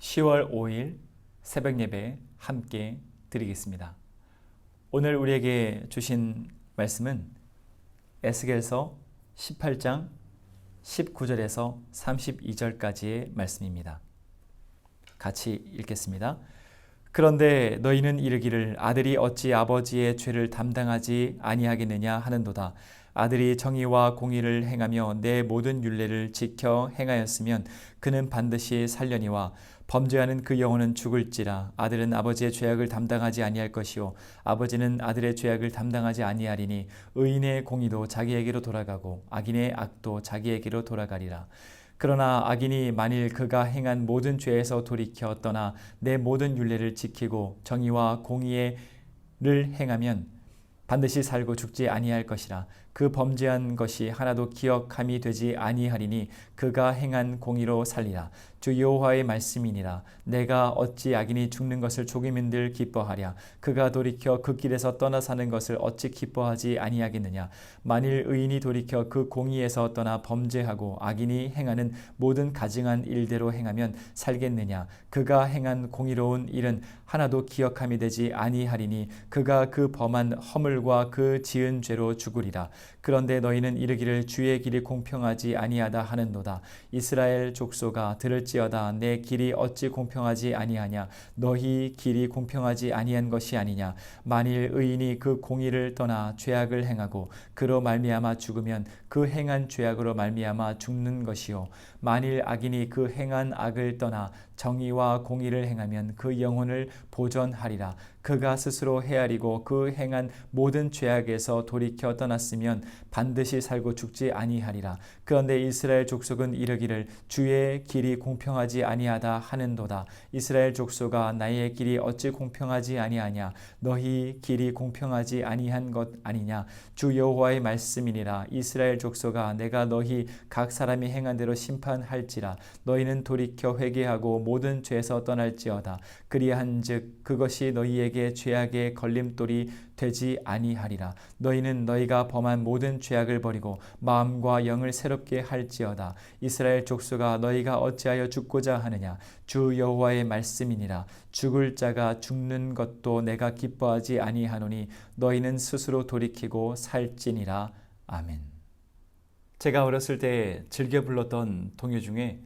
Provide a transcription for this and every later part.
10월 5일 새벽 예배 함께 드리겠습니다. 오늘 우리에게 주신 말씀은 에스겔서 18장 19절에서 32절까지의 말씀입니다. 같이 읽겠습니다. 그런데 너희는 이르기를 아들이 어찌 아버지의 죄를 담당하지 아니하겠느냐 하는도다. 아들이 정의와 공의를 행하며 내 모든 율례를 지켜 행하였으면 그는 반드시 살려니와 범죄하는 그 영혼은 죽을지라. 아들은 아버지의 죄악을 담당하지 아니할 것이요 아버지는 아들의 죄악을 담당하지 아니하리니 의인의 공의도 자기에게로 돌아가고 악인의 악도 자기에게로 돌아가리라. 그러나 악인이 만일 그가 행한 모든 죄에서 돌이켜 떠나 내 모든 율례를 지키고 정의와 공의를 행하면 반드시 살고 죽지 아니할 것이라. 그 범죄한 것이 하나도 기억함이 되지 아니하리니 그가 행한 공의로 살리라. 주 여호와의 말씀이니라. 내가 어찌 악인이 죽는 것을 조기민들 기뻐하랴? 그가 돌이켜 그 길에서 떠나 사는 것을 어찌 기뻐하지 아니하겠느냐? 만일 의인이 돌이켜 그 공의에서 떠나 범죄하고 악인이 행하는 모든 가증한 일대로 행하면 살겠느냐? 그가 행한 공의로운 일은 하나도 기억함이 되지 아니하리니 그가 그 범한 허물과 그 지은 죄로 죽으리라. 그런데 너희는 이르기를 주의 길이 공평하지 아니하다 하는도다. 이스라엘 족소가 들을지어다. 내 길이 어찌 공평하지 아니하냐? 너희 길이 공평하지 아니한 것이 아니냐? 만일 의인이 그 공의를 떠나 죄악을 행하고 그로 말미암아 죽으면 그 행한 죄악으로 말미암아 죽는 것이요 만일 악인이 그 행한 악을 떠나 정의와 공의를 행하면 그 영혼을 보존하리라 그가 스스로 헤아리고 그 행한 모든 죄악에서 돌이켜 떠났으면 반드시 살고 죽지 아니하리라. 그런데 이스라엘 족속은 이르기를 주의 길이 공평하지 아니하다 하는도다. 이스라엘 족속아 나의 길이 어찌 공평하지 아니하냐? 너희 길이 공평하지 아니한 것 아니냐? 주 여호와의 말씀이니라. 이스라엘 족속아 내가 너희 각 사람이 행한 대로 심판할지라. 너희는 돌이켜 회개하고 모든 죄에서 떠날지어다. 그리한즉 그것이 너희에게 죄악의 걸림돌이 되지 아니하리라. 너희는 너희가 범한 모든 죄악을 버리고 마음과 영을 새롭게 할지어다. 이스라엘 족속아 너희가 어찌하여 죽고자 하느냐? 주 여호와의 말씀이니라. 죽을 자가 죽는 것도 내가 기뻐하지 아니하노니 너희는 스스로 돌이키고 살지니라. 아멘. 제가 어렸을 때 즐겨 불렀던 동요 중에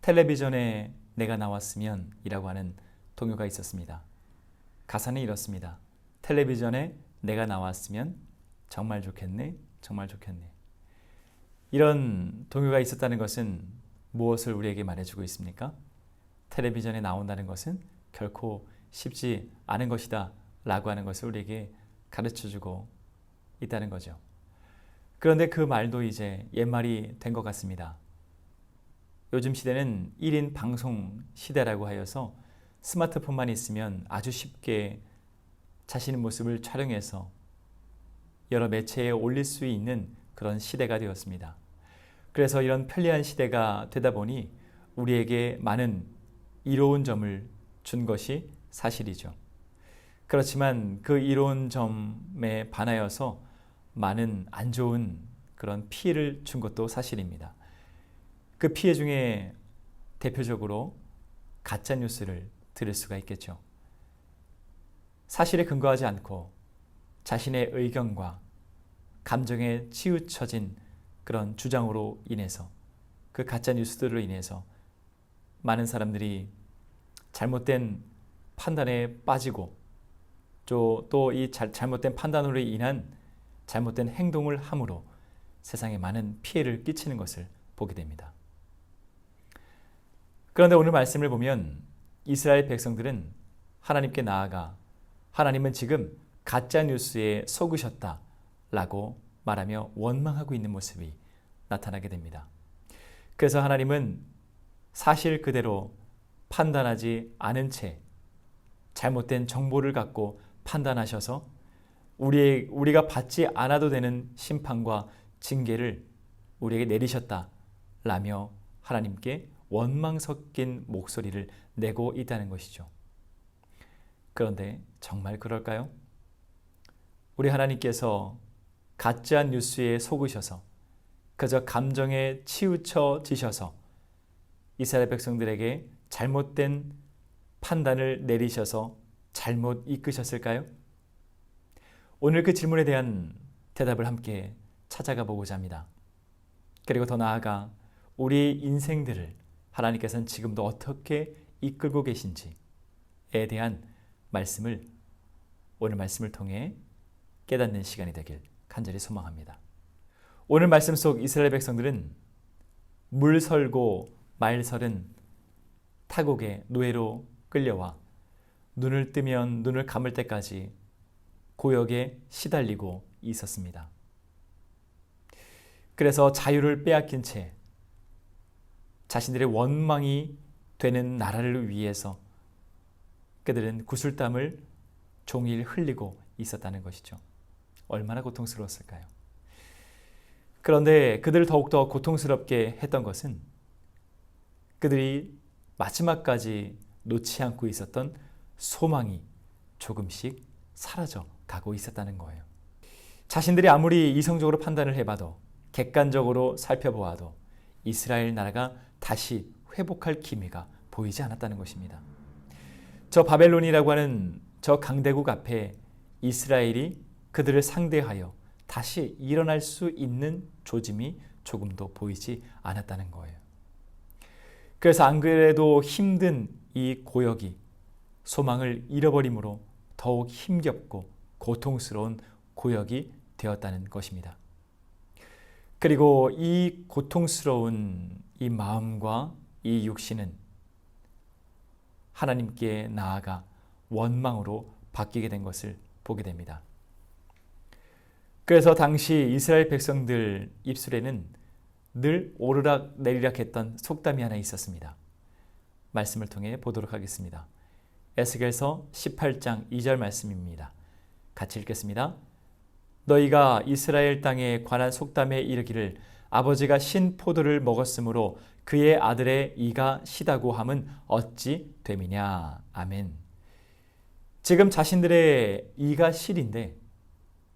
텔레비전에 내가 나왔으면 이라고 하는 동요가 있었습니다. 가사는 이렇습니다. 텔레비전에 내가 나왔으면 정말 좋겠네, 정말 좋겠네. 이런 동요가 있었다는 것은 무엇을 우리에게 말해주고 있습니까? 텔레비전에 나온다는 것은 결코 쉽지 않은 것이다 라고 하는 것을 우리에게 가르쳐주고 있다는 거죠. 그런데 그 말도 이제 옛말이 된 것 같습니다. 요즘 시대는 1인 방송 시대라고 하여서 스마트폰만 있으면 아주 쉽게 자신의 모습을 촬영해서 여러 매체에 올릴 수 있는 그런 시대가 되었습니다. 그래서 이런 편리한 시대가 되다 보니 우리에게 많은 이로운 점을 준 것이 사실이죠. 그렇지만 그 이로운 점에 반하여서 많은 안 좋은 그런 피해를 준 것도 사실입니다. 그 피해 중에 대표적으로 가짜 뉴스를 들을 수가 있겠죠. 사실에 근거하지 않고 자신의 의견과 감정에 치우쳐진 그런 주장으로 인해서 그 가짜 뉴스들로 인해서 많은 사람들이 잘못된 판단에 빠지고 또 이 잘못된 판단으로 인한 잘못된 행동을 함으로 세상에 많은 피해를 끼치는 것을 보게 됩니다. 그런데 오늘 말씀을 보면 이스라엘 백성들은 하나님께 나아가 하나님은 지금 가짜 뉴스에 속으셨다 라고 말하며 원망하고 있는 모습이 나타나게 됩니다. 그래서 하나님은 사실 그대로 판단하지 않은 채 잘못된 정보를 갖고 판단하셔서 우리 우리가 받지 않아도 되는 심판과 징계를 우리에게 내리셨다 라며 하나님께 원망 섞인 목소리를 내고 있다는 것이죠. 그런데 정말 그럴까요? 우리 하나님께서 가짜 뉴스에 속으셔서 그저 감정에 치우쳐지셔서 이스라엘 백성들에게 잘못된 판단을 내리셔서 잘못 이끄셨을까요? 오늘 그 질문에 대한 대답을 함께 찾아가 보고자 합니다. 그리고 더 나아가 우리 인생들을 하나님께서는 지금도 어떻게 이끌고 계신지에 대한 말씀을 오늘 말씀을 통해 깨닫는 시간이 되길 간절히 소망합니다. 오늘 말씀 속 이스라엘 백성들은 물 설고 말 설은 타국의 노예로 끌려와 눈을 뜨면 눈을 감을 때까지 고역에 시달리고 있었습니다. 그래서 자유를 빼앗긴 채 자신들의 원망이 되는 나라를 위해서 그들은 구슬땀을 종일 흘리고 있었다는 것이죠. 얼마나 고통스러웠을까요? 그런데 그들을 더욱더 고통스럽게 했던 것은 그들이 마지막까지 놓지 않고 있었던 소망이 조금씩 사라져 가고 있었다는 거예요. 자신들이 아무리 이성적으로 판단을 해봐도 객관적으로 살펴보아도 이스라엘 나라가 다시 회복할 기미가 보이지 않았다는 것입니다. 저 바벨론이라고 하는 저 강대국 앞에 이스라엘이 그들을 상대하여 다시 일어날 수 있는 조짐이 조금도 보이지 않았다는 거예요. 그래서 안 그래도 힘든 이 고역이 소망을 잃어버림으로 더욱 힘겹고 고통스러운 고역이 되었다는 것입니다. 그리고 이 고통스러운 이 마음과 이 육신은 하나님께 나아가 원망으로 바뀌게 된 것을 보게 됩니다. 그래서 당시 이스라엘 백성들 입술에는 늘 오르락 내리락 했던 속담이 하나 있었습니다. 말씀을 통해 보도록 하겠습니다. 에스겔서 18장 2절 말씀입니다. 같이 읽겠습니다. 너희가 이스라엘 땅에 관한 속담에 이르기를 아버지가 신 포도를 먹었으므로 그의 아들의 이가 시다고 함은 어찌 됨이냐. 아멘. 지금 자신들의 이가 실인데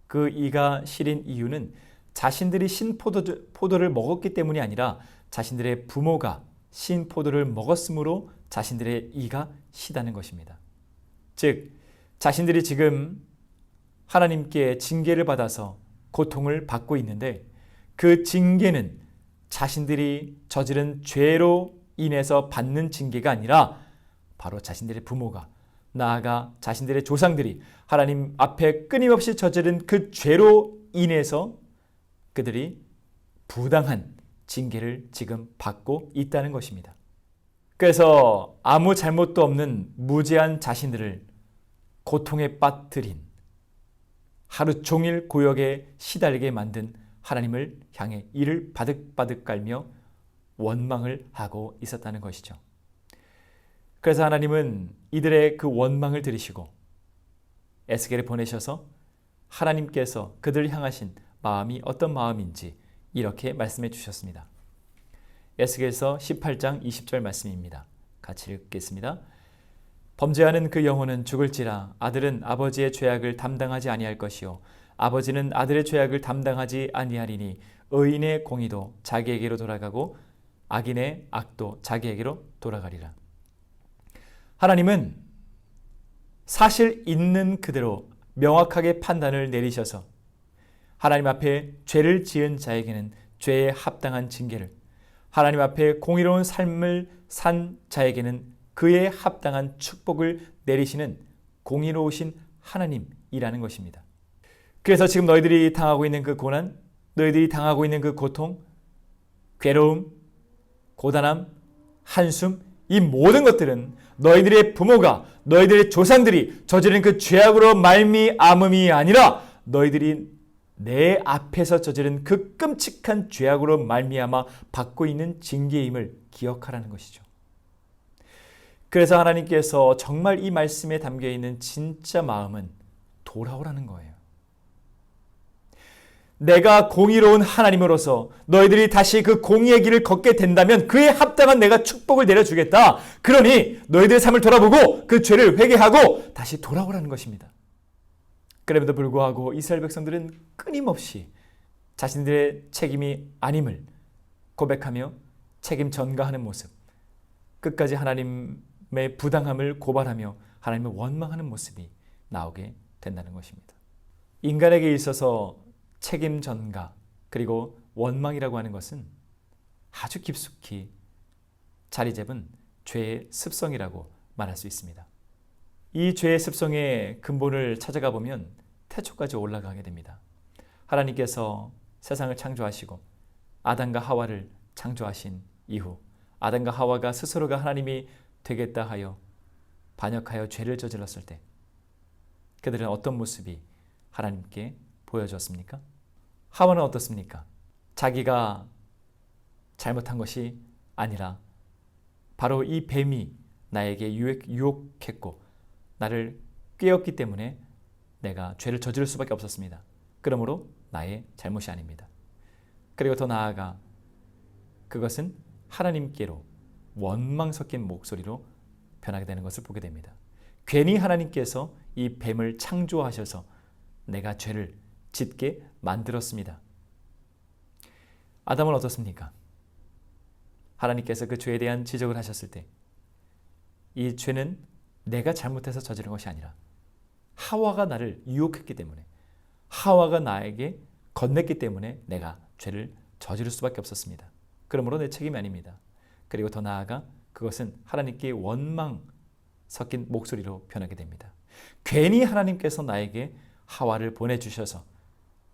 그 이가 실인 이유는 자신들이 신 포도 를 먹었기 때문이 아니라 자신들의 부모가 신 포도를 먹었으므로 자신들의 이가 시다는 것입니다. 즉, 자신들이 지금 하나님께 징계를 받아서 고통을 받고 있는데 그 징계는 자신들이 저지른 죄로 인해서 받는 징계가 아니라 바로 자신들의 부모가 나아가 자신들의 조상들이 하나님 앞에 끊임없이 저지른 그 죄로 인해서 그들이 부당한 징계를 지금 받고 있다는 것입니다. 그래서 아무 잘못도 없는 무죄한 자신들을 고통에 빠뜨린 하루 종일 고역에 시달리게 만든 하나님을 향해 이를 바득바득 깔며 원망을 하고 있었다는 것이죠. 그래서 하나님은 이들의 그 원망을 들으시고 에스겔을 보내셔서 하나님께서 그들을 향하신 마음이 어떤 마음인지 이렇게 말씀해 주셨습니다. 에스겔서 18장 20절 말씀입니다. 같이 읽겠습니다. 범죄하는 그 영혼은 죽을지라 아들은 아버지의 죄악을 담당하지 아니할 것이요 아버지는 아들의 죄악을 담당하지 아니하리니 의인의 공의도 자기에게로 돌아가고 악인의 악도 자기에게로 돌아가리라. 하나님은 사실 있는 그대로 명확하게 판단을 내리셔서 하나님 앞에 죄를 지은 자에게는 죄에 합당한 징계를 하나님 앞에 공의로운 삶을 산 자에게는 그에 합당한 축복을 내리시는 공의로우신 하나님이라는 것입니다. 그래서 지금 너희들이 당하고 있는 그 고난, 너희들이 당하고 있는 그 고통, 괴로움, 고단함, 한숨, 이 모든 것들은 너희들의 부모가 너희들의 조상들이 저지른 그 죄악으로 말미암음이 아니라 너희들이 내 앞에서 저지른 그 끔찍한 죄악으로 말미암아 받고 있는 징계임을 기억하라는 것이죠. 그래서 하나님께서 정말 이 말씀에 담겨 있는 진짜 마음은 돌아오라는 거예요. 내가 공의로운 하나님으로서 너희들이 다시 그 공의의 길을 걷게 된다면 그에 합당한 내가 축복을 내려주겠다. 그러니 너희들의 삶을 돌아보고 그 죄를 회개하고 다시 돌아오라는 것입니다. 그럼에도 불구하고 이스라엘 백성들은 끊임없이 자신들의 책임이 아님을 고백하며 책임 전가하는 모습. 끝까지 하나님의 부당함을 고발하며 하나님을 원망하는 모습이 나오게 된다는 것입니다. 인간에게 있어서 책임 전가 그리고 원망이라고 하는 것은 아주 깊숙이 자리 잡은 죄의 습성이라고 말할 수 있습니다. 이 죄의 습성의 근본을 찾아가 보면 태초까지 올라가게 됩니다. 하나님께서 세상을 창조하시고 아담과 하와를 창조하신 이후 아담과 하와가 스스로가 하나님이 되겠다 하여 반역하여 죄를 저질렀을 때 그들은 어떤 모습이 하나님께 보여졌습니까? 하와는 어떻습니까? 자기가 잘못한 것이 아니라 바로 이 뱀이 나에게 유혹 했고 나를 꿰었기 때문에 내가 죄를 저지를 수밖에 없었습니다. 그러므로 나의 잘못이 아닙니다. 그리고 더 나아가 그것은 하나님께로 원망 섞인 목소리로 변하게 되는 것을 보게 됩니다. 괜히 하나님께서 이 뱀을 창조하셔서 내가 죄를 짓게 만들었습니다. 아담은 어떻습니까? 하나님께서 그 죄에 대한 지적을 하셨을 때 이 죄는 내가 잘못해서 저지른 것이 아니라 하와가 나를 유혹했기 때문에 하와가 나에게 건넸기 때문에 내가 죄를 저지를 수밖에 없었습니다. 그러므로 내 책임이 아닙니다. 그리고 더 나아가 그것은 하나님께 원망 섞인 목소리로 변하게 됩니다. 괜히 하나님께서 나에게 하와를 보내주셔서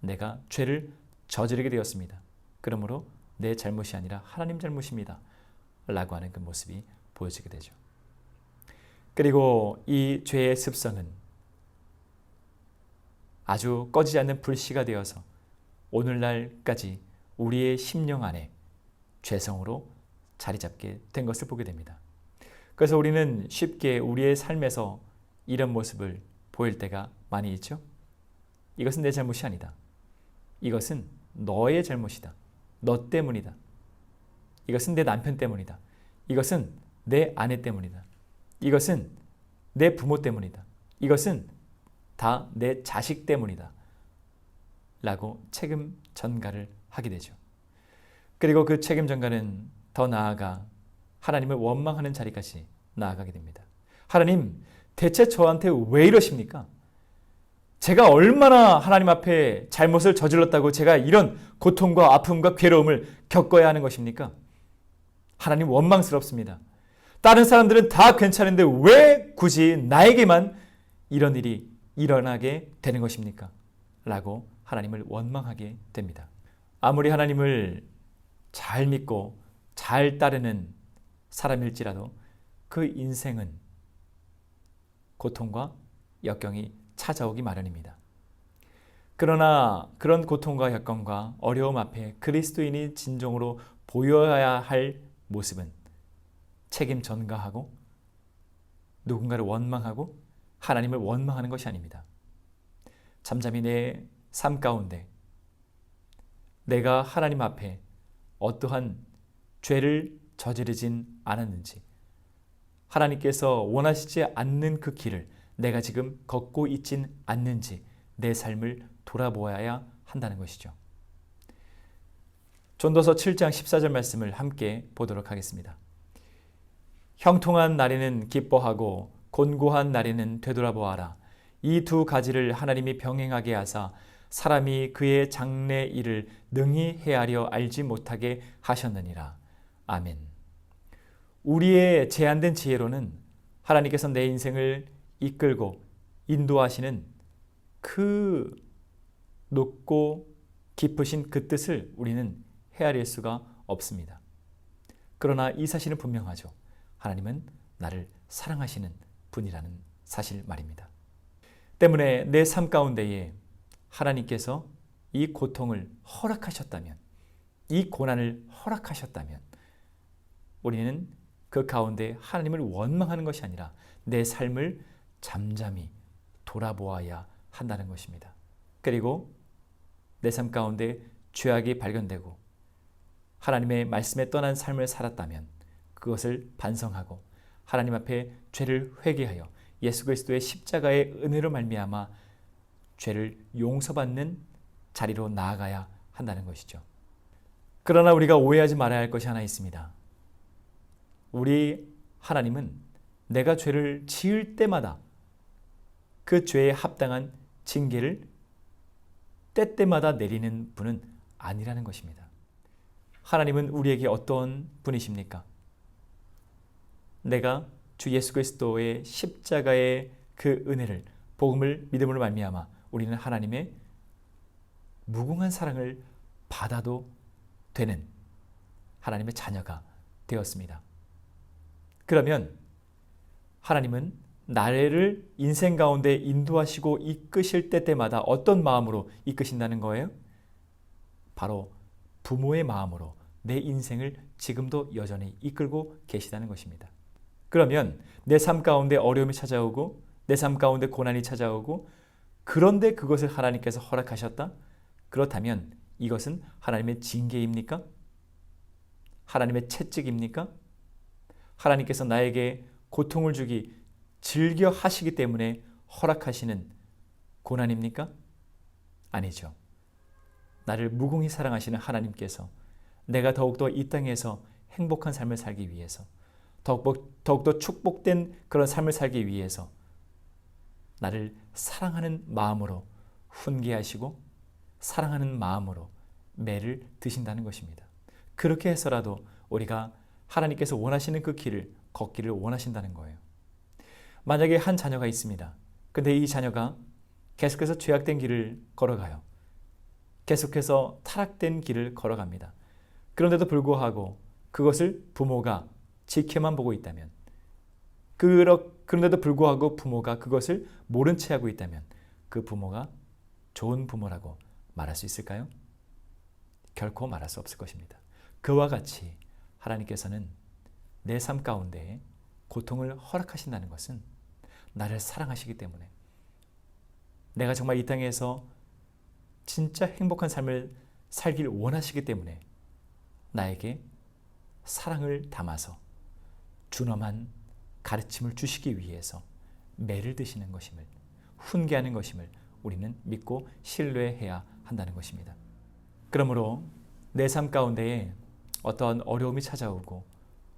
내가 죄를 저지르게 되었습니다. 그러므로 내 잘못이 아니라 하나님 잘못입니다. 라고 하는 그 모습이 보여지게 되죠. 그리고 이 죄의 습성은 아주 꺼지지 않는 불씨가 되어서 오늘날까지 우리의 심령 안에 죄성으로 자리 잡게 된 것을 보게 됩니다. 그래서 우리는 쉽게 우리의 삶에서 이런 모습을 보일 때가 많이 있죠. 이것은 내 잘못이 아니다. 이것은 너의 잘못이다. 너 때문이다. 이것은 내 남편 때문이다. 이것은 내 아내 때문이다. 이것은 내 부모 때문이다. 이것은 다 내 자식 때문이다. 라고 책임 전가를 하게 되죠. 그리고 그 책임 전가는 더 나아가 하나님을 원망하는 자리까지 나아가게 됩니다. 하나님, 대체 저한테 왜 이러십니까? 제가 얼마나 하나님 앞에 잘못을 저질렀다고 제가 이런 고통과 아픔과 괴로움을 겪어야 하는 것입니까? 하나님 원망스럽습니다. 다른 사람들은 다 괜찮은데 왜 굳이 나에게만 이런 일이 일어나게 되는 것입니까? 라고 하나님을 원망하게 됩니다. 아무리 하나님을 잘 믿고 잘 따르는 사람일지라도 그 인생은 고통과 역경이 찾아오기 마련입니다. 그러나 그런 고통과 역경과 어려움 앞에 그리스도인이 진정으로 보여야 할 모습은 책임 전가하고 누군가를 원망하고 하나님을 원망하는 것이 아닙니다. 잠잠히 내 삶 가운데 내가 하나님 앞에 어떠한 죄를 저지르진 않았는지 하나님께서 원하시지 않는 그 길을 내가 지금 걷고 있진 않는지 내 삶을 돌아보아야 한다는 것이죠. 전도서 7장 14절 말씀을 함께 보도록 하겠습니다. 형통한 날에는 기뻐하고 곤고한 날에는 되돌아보아라. 이 두 가지를 하나님이 병행하게 하사 사람이 그의 장래 일을 능히 헤아려 알지 못하게 하셨느니라. 아멘. 우리의 제한된 지혜로는 하나님께서 내 인생을 이끌고 인도하시는 그 높고 깊으신 그 뜻을 우리는 헤아릴 수가 없습니다. 그러나 이 사실은 분명하죠. 하나님은 나를 사랑하시는 분이라는 사실 말입니다. 때문에 내 삶 가운데에 하나님께서 이 고통을 허락하셨다면, 이 고난을 허락하셨다면, 우리는 그 가운데 하나님을 원망하는 것이 아니라 내 삶을 잠잠히 돌아보아야 한다는 것입니다. 그리고 내 삶 가운데 죄악이 발견되고 하나님의 말씀에 떠난 삶을 살았다면 그것을 반성하고 하나님 앞에 죄를 회개하여 예수 그리스도의 십자가의 은혜로 말미암아 죄를 용서받는 자리로 나아가야 한다는 것이죠. 그러나 우리가 오해하지 말아야 할 것이 하나 있습니다. 우리 하나님은 내가 죄를 지을 때마다 그 죄에 합당한 징계를 때때마다 내리는 분은 아니라는 것입니다. 하나님은 우리에게 어떤 분이십니까? 내가 주 예수 그리스도의 십자가의 그 은혜를 복음을 믿음으로 말미암아 우리는 하나님의 무궁한 사랑을 받아도 되는 하나님의 자녀가 되었습니다. 그러면 하나님은 나를 인생 가운데 인도하시고 이끄실 때 때마다 어떤 마음으로 이끄신다는 거예요? 바로 부모의 마음으로 내 인생을 지금도 여전히 이끌고 계시다는 것입니다. 그러면 내 삶 가운데 어려움이 찾아오고 내 삶 가운데 고난이 찾아오고 그런데 그것을 하나님께서 허락하셨다? 그렇다면 이것은 하나님의 징계입니까? 하나님의 채찍입니까? 하나님께서 나에게 고통을 주기 즐겨 하시기 때문에 허락하시는 고난입니까? 아니죠. 나를 무궁히 사랑하시는 하나님께서 내가 더욱더 이 땅에서 행복한 삶을 살기 위해서 더욱더 축복된 그런 삶을 살기 위해서 나를 사랑하는 마음으로 훈계하시고 사랑하는 마음으로 매를 드신다는 것입니다. 그렇게 해서라도 우리가 하나님께서 원하시는 그 길을 걷기를 원하신다는 거예요. 만약에 한 자녀가 있습니다. 근데 이 자녀가 계속해서 죄악된 길을 걸어가요. 계속해서 타락된 길을 걸어갑니다. 그런데도 불구하고 그것을 부모가 지켜만 보고 있다면 그런데도 불구하고 부모가 그것을 모른 채 하고 있다면 그 부모가 좋은 부모라고 말할 수 있을까요? 결코 말할 수 없을 것입니다. 그와 같이 하나님께서는 내 삶 가운데 고통을 허락하신다는 것은 나를 사랑하시기 때문에 내가 정말 이 땅에서 진짜 행복한 삶을 살길 원하시기 때문에 나에게 사랑을 담아서 준엄한 가르침을 주시기 위해서 매를 드시는 것임을 훈계하는 것임을 우리는 믿고 신뢰해야 한다는 것입니다. 그러므로 내 삶 가운데에 어떤 어려움이 찾아오고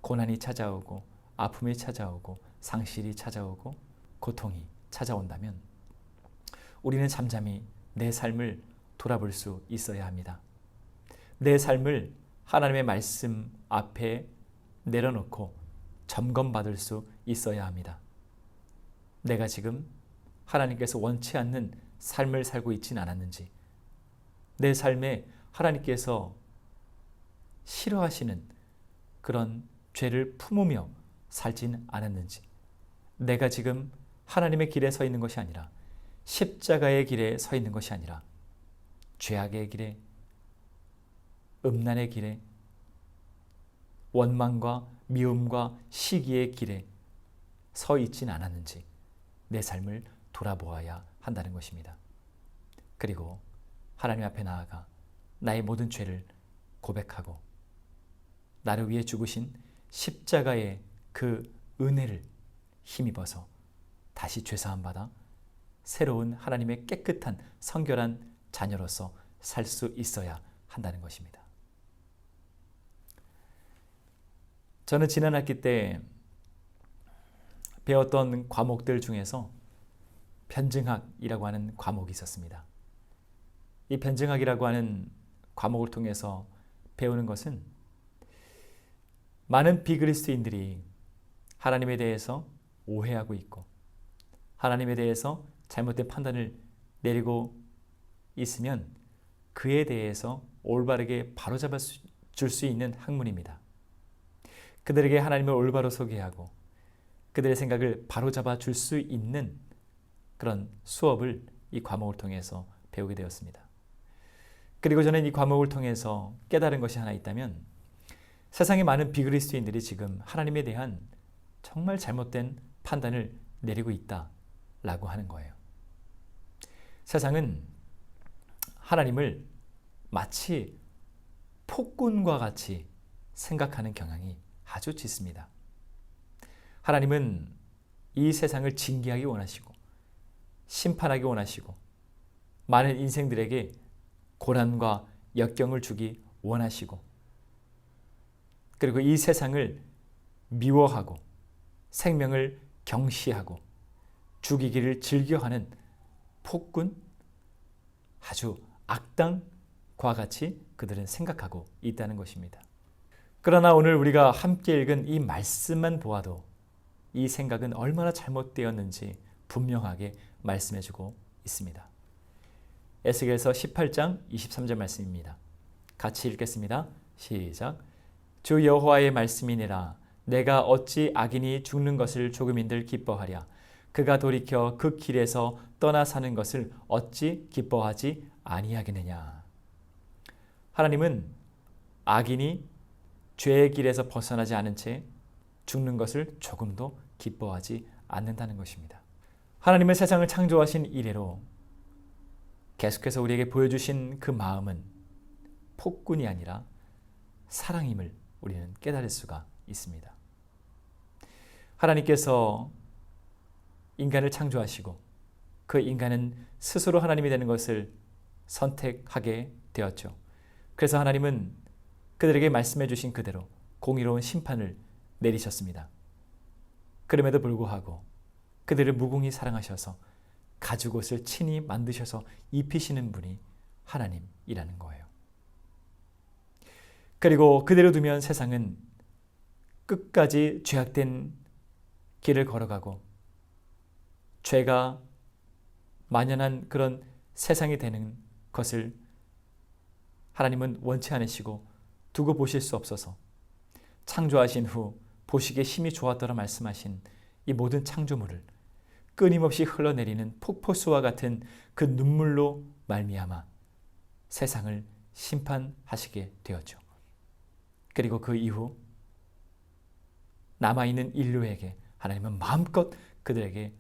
고난이 찾아오고 아픔이 찾아오고 상실이 찾아오고 고통이 찾아온다면 우리는 잠잠히 내 삶을 돌아볼 수 있어야 합니다. 내 삶을 하나님의 말씀 앞에 내려놓고 점검받을 수 있어야 합니다. 내가 지금 하나님께서 원치 않는 삶을 살고 있진 않았는지, 내 삶에 하나님께서 싫어하시는 그런 죄를 품으며 살진 않았는지, 내가 지금 하나님의 길에 서 있는 것이 아니라 십자가의 길에 서 있는 것이 아니라 죄악의 길에 음란의 길에 원망과 미움과 시기의 길에 서 있진 않았는지 내 삶을 돌아보아야 한다는 것입니다. 그리고 하나님 앞에 나아가 나의 모든 죄를 고백하고 나를 위해 죽으신 십자가의 그 은혜를 힘입어서 다시 죄사함 받아 새로운 하나님의 깨끗한 성결한 자녀로서 살 수 있어야 한다는 것입니다. 저는 지난 학기 때 배웠던 과목들 중에서 변증학이라고 하는 과목이 있었습니다. 이 변증학이라고 하는 과목을 통해서 배우는 것은 많은 비그리스도인들이 하나님에 대해서 오해하고 있고 하나님에 대해서 잘못된 판단을 내리고 있으면 그에 대해서 올바르게 바로잡아 줄 수 있는 학문입니다. 그들에게 하나님을 올바로 소개하고 그들의 생각을 바로잡아 줄 수 있는 그런 수업을 이 과목을 통해서 배우게 되었습니다. 그리고 저는 이 과목을 통해서 깨달은 것이 하나 있다면 세상의 많은 비그리스도인들이 지금 하나님에 대한 정말 잘못된 판단을 내리고 있다 라고 하는 거예요. 세상은 하나님을 마치 폭군과 같이 생각하는 경향이 아주 짙습니다. 하나님은 이 세상을 징계하기 원하시고 심판하기 원하시고 많은 인생들에게 고난과 역경을 주기 원하시고 그리고 이 세상을 미워하고 생명을 경시하고 죽이기를 즐겨하는 폭군 아주 악당과 같이 그들은 생각하고 있다는 것입니다. 그러나 오늘 우리가 함께 읽은 이 말씀만 보아도 이 생각은 얼마나 잘못되었는지 분명하게 말씀해 주고 있습니다. 에스겔서 18장 23절 말씀입니다. 같이 읽겠습니다. 시작. 주 여호와의 말씀이니라 내가 어찌 악인이 죽는 것을 조금인들 기뻐하랴 그가 돌이켜 그 길에서 떠나 사는 것을 어찌 기뻐하지 아니하겠느냐 하나님은 악인이 죄의 길에서 벗어나지 않은 채 죽는 것을 조금도 기뻐하지 않는다는 것입니다. 하나님은 세상을 창조하신 이래로 계속해서 우리에게 보여주신 그 마음은 폭군이 아니라 사랑임을 우리는 깨달을 수가 있습니다. 하나님께서 인간을 창조하시고 그 인간은 스스로 하나님이 되는 것을 선택하게 되었죠. 그래서 하나님은 그들에게 말씀해 주신 그대로 공의로운 심판을 내리셨습니다. 그럼에도 불구하고 그들을 무궁히 사랑하셔서 가죽 옷을 친히 만드셔서 입히시는 분이 하나님이라는 거예요. 그리고 그대로 두면 세상은 끝까지 죄악된 길을 걸어가고 죄가 만연한 그런 세상이 되는 것을 하나님은 원치 않으시고 두고 보실 수 없어서 창조하신 후 보시기에 힘이 좋았더라 말씀하신 이 모든 창조물을 끊임없이 흘러내리는 폭포수와 같은 그 눈물로 말미암아 세상을 심판하시게 되었죠. 그리고 그 이후 남아있는 인류에게 하나님은 마음껏 그들에게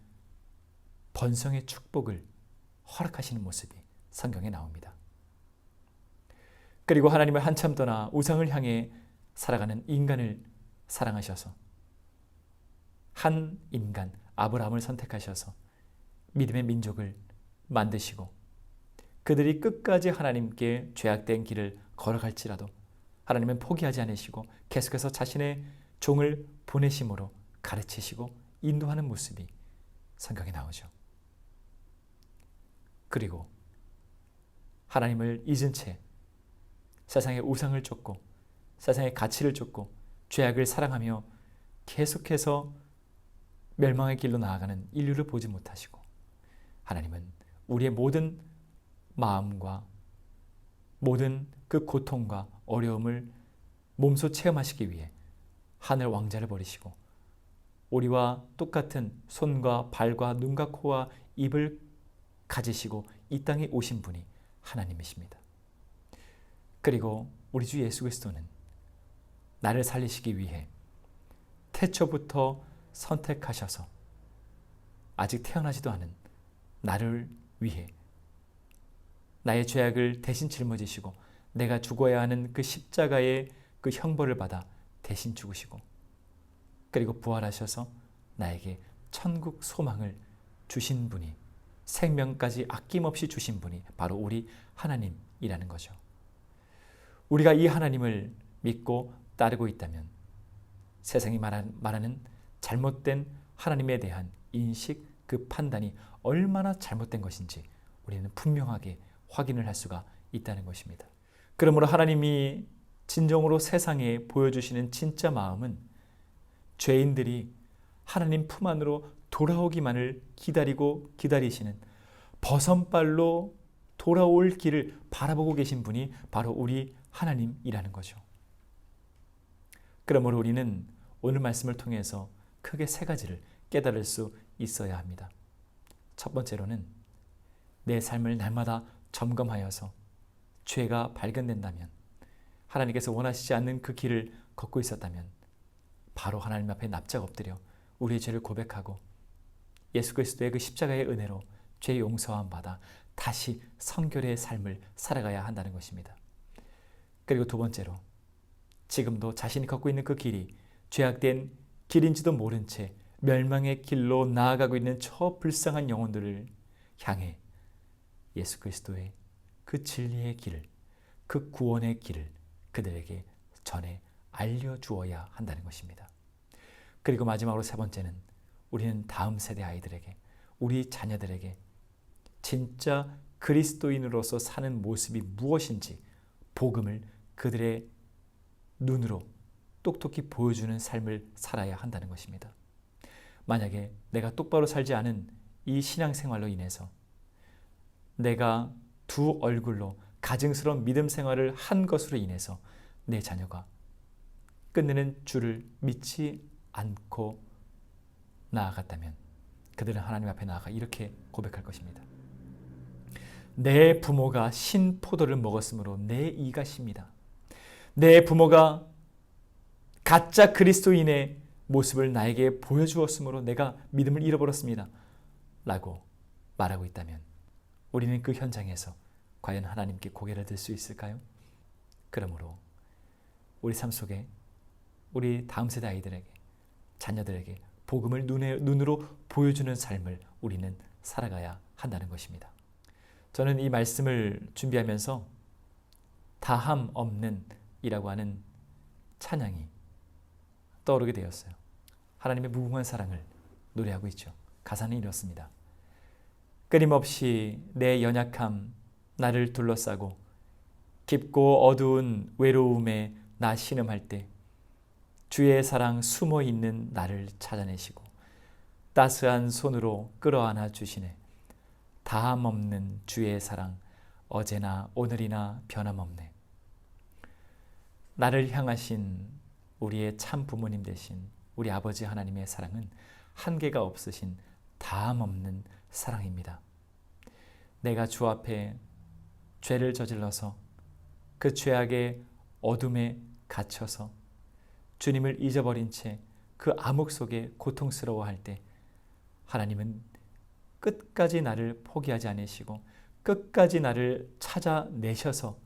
번성의 축복을 허락하시는 모습이 성경에 나옵니다. 그리고 하나님을 한참 떠나 우상을 향해 살아가는 인간을 사랑하셔서 한 인간 아브라함을 선택하셔서 믿음의 민족을 만드시고 그들이 끝까지 하나님께 죄악된 길을 걸어갈지라도 하나님은 포기하지 않으시고 계속해서 자신의 종을 보내심으로 가르치시고 인도하는 모습이 성경에 나오죠. 그리고 하나님을 잊은 채 세상의 우상을 쫓고 세상의 가치를 쫓고 죄악을 사랑하며 계속해서 멸망의 길로 나아가는 인류를 보지 못하시고 하나님은 우리의 모든 마음과 모든 그 고통과 어려움을 몸소 체험하시기 위해 하늘 왕자를 버리시고 우리와 똑같은 손과 발과 눈과 코와 입을 가지시고 이 땅에 오신 분이 하나님이십니다. 그리고 우리 주 예수 그리스도는 나를 살리시기 위해 태초부터 선택하셔서 아직 태어나지도 않은 나를 위해 나의 죄악을 대신 짊어지시고 내가 죽어야 하는 그 십자가의 그 형벌을 받아 대신 죽으시고 그리고 부활하셔서 나에게 천국 소망을 주신 분이 생명까지 아낌없이 주신 분이 바로 우리 하나님이라는 거죠. 우리가 이 하나님을 믿고 따르고 있다면 세상이 말하는 잘못된 하나님에 대한 인식, 그 판단이 얼마나 잘못된 것인지 우리는 분명하게 확인을 할 수가 있다는 것입니다. 그러므로 하나님이 진정으로 세상에 보여주시는 진짜 마음은 죄인들이 하나님 품 안으로 돌아오기만을 기다리고 기다리시는 버선발로 돌아올 길을 바라보고 계신 분이 바로 우리 하나님이라는 거죠. 그러므로 우리는 오늘 말씀을 통해서 크게 세 가지를 깨달을 수 있어야 합니다. 첫 번째로는 내 삶을 날마다 점검하여서 죄가 발견된다면 하나님께서 원하시지 않는 그 길을 걷고 있었다면 바로 하나님 앞에 납작 엎드려 우리의 죄를 고백하고 예수 그리스도의 그 십자가의 은혜로 죄 용서함 받아 다시 성결의 삶을 살아가야 한다는 것입니다. 그리고 두 번째로 지금도 자신이 걷고 있는 그 길이 죄악된 길인지도 모른 채 멸망의 길로 나아가고 있는 저 불쌍한 영혼들을 향해 예수 그리스도의 그 진리의 길을, 그 구원의 길을 그들에게 전해 알려 주어야 한다는 것입니다. 그리고 마지막으로 세 번째는 우리는 다음 세대 아이들에게 우리 자녀들에게 진짜 그리스도인으로서 사는 모습이 무엇인지 복음을 그들의 눈으로 똑똑히 보여주는 삶을 살아야 한다는 것입니다. 만약에 내가 똑바로 살지 않은 이 신앙생활로 인해서 내가 두 얼굴로 가증스러운 믿음 생활을 한 것으로 인해서 내 자녀가 끝내는 주를 믿지 않고 나아갔다면 그들은 하나님 앞에 나아가 이렇게 고백할 것입니다. 내 부모가 신 포도를 먹었으므로 내 이가 십니다. 내 부모가 가짜 그리스도인의 모습을 나에게 보여주었으므로 내가 믿음을 잃어버렸습니다. 라고 말하고 있다면 우리는 그 현장에서 과연 하나님께 고개를 들 수 있을까요? 그러므로 우리 삶 속에 우리 다음 세대 아이들에게 자녀들에게 복음을 눈에, 눈으로 보여주는 삶을 우리는 살아가야 한다는 것입니다. 저는 이 말씀을 준비하면서 다함 없는 이라고 하는 찬양이 떠오르게 되었어요. 하나님의 무궁한 사랑을 노래하고 있죠. 가사는 이렇습니다. 끊임없이 내 연약함 나를 둘러싸고 깊고 어두운 외로움에 나 신음할 때 주의 사랑 숨어 있는 나를 찾아내시고 따스한 손으로 끌어안아 주시네. 다함 없는 주의 사랑 어제나 오늘이나 변함없네. 나를 향하신 우리의 참 부모님 되신 우리 아버지 하나님의 사랑은 한계가 없으신 다함 없는 사랑입니다. 내가 주 앞에 죄를 저질러서 그 죄악의 어둠에 갇혀서 주님을 잊어버린 채 그 암흑 속에 고통스러워할 때 하나님은 끝까지 나를 포기하지 않으시고 끝까지 나를 찾아내셔서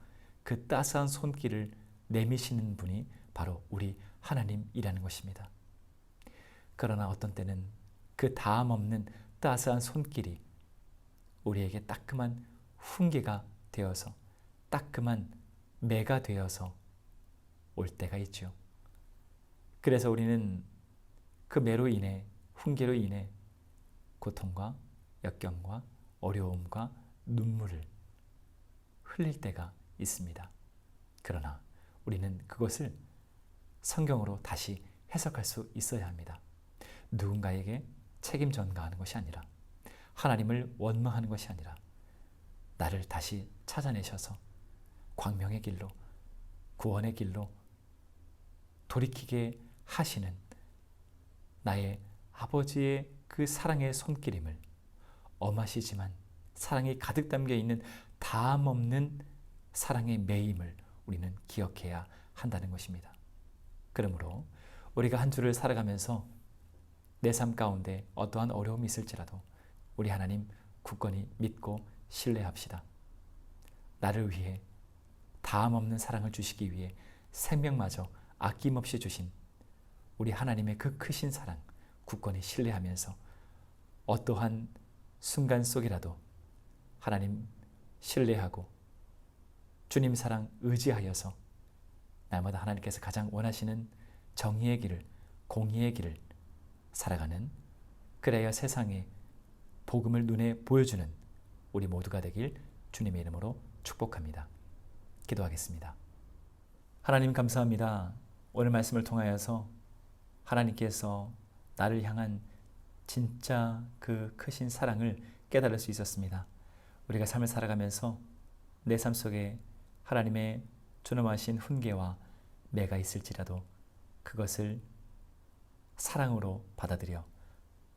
그 따스한 손길을 내미시는 분이 바로 우리 하나님이라는 것입니다. 그러나 어떤 때는 그 다음 없는 따스한 손길이 우리에게 따끔한 훈계가 되어서 따끔한 매가 되어서 올 때가 있죠. 그래서 우리는 그 매로 인해 훈계로 인해 고통과 역경과 어려움과 눈물을 흘릴 때가 있습니다. 그러나 우리는 그것을 성경으로 다시 해석할 수 있어야 합니다. 누군가에게 책임 전가하는 것이 아니라 하나님을 원망하는 것이 아니라 나를 다시 찾아내셔서 광명의 길로 구원의 길로 돌이키게 하시는 나의 아버지의 그 사랑의 손길임을 엄하시지만 사랑이 가득 담겨 있는 다음 없는 사랑의 매임을 우리는 기억해야 한다는 것입니다. 그러므로 우리가 한 주를 살아가면서 내 삶 가운데 어떠한 어려움이 있을지라도 우리 하나님 굳건히 믿고 신뢰합시다. 나를 위해 다음 없는 사랑을 주시기 위해 생명마저 아낌없이 주신 우리 하나님의 그 크신 사랑 굳건히 신뢰하면서 어떠한 순간 속이라도 하나님 신뢰하고 주님 사랑 의지하여서 날마다 하나님께서 가장 원하시는 정의의 길을 공의의 길을 살아가는 그래야 세상에 복음을 눈에 보여주는 우리 모두가 되길 주님의 이름으로 축복합니다. 기도하겠습니다. 하나님 감사합니다. 오늘 말씀을 통하여서 하나님께서 나를 향한 진짜 그 크신 사랑을 깨달을 수 있었습니다. 우리가 삶을 살아가면서 내 삶 속에 하나님의 존엄하신 훈계와 매가 있을지라도 그것을 사랑으로 받아들여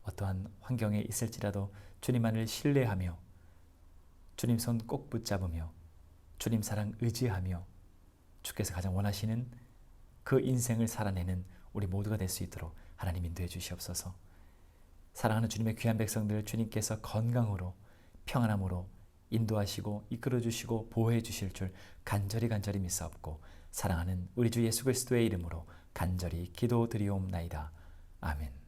어떠한 환경에 있을지라도 주님만을 신뢰하며 주님 손 꼭 붙잡으며 주님 사랑 의지하며 주께서 가장 원하시는 그 인생을 살아내는 우리 모두가 될 수 있도록 하나님 인도해 주시옵소서. 사랑하는 주님의 귀한 백성들 주님께서 건강으로 평안함으로 인도하시고 이끌어 주시고 보호해 주실 줄 간절히 간절히 믿사옵고 사랑하는 우리 주 예수 그리스도의 이름으로 간절히 기도드리옵나이다. 아멘.